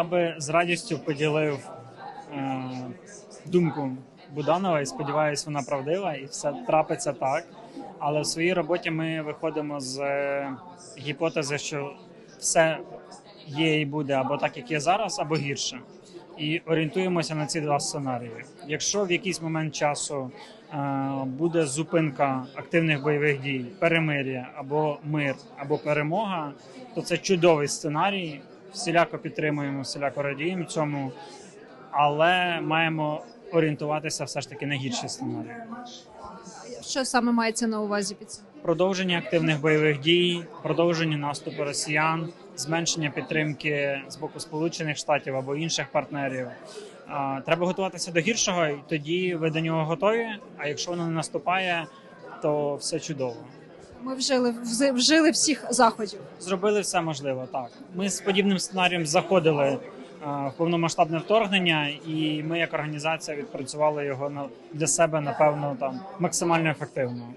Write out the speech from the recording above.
Я би з радістю поділив е, думку Буданова і сподіваюся, вона правдива, і все трапиться так. Але в своїй роботі ми виходимо з е, гіпотези, що все є і буде або так, як є зараз, або гірше. І орієнтуємося на ці два сценарії. Якщо в якийсь момент часу е, буде зупинка активних бойових дій, перемир'я або мир, або перемога, то це чудовий сценарій. Всіляко підтримуємо, всіляко радіємо цьому, але маємо орієнтуватися все ж таки на гірші сценарії. Що саме мається на увазі під цим? Продовження активних бойових дій, продовження наступу росіян, зменшення підтримки з боку Сполучених Штатів або інших партнерів. Треба готуватися до гіршого, і тоді ви до нього готові. А якщо воно не наступає, то все чудово. Ми вжили вжили всіх заходів. Зробили все можливе. Так, ми з подібним сценарієм заходили а, в повномасштабне вторгнення, і ми як організація відпрацювали його на для себе напевно там максимально ефективно.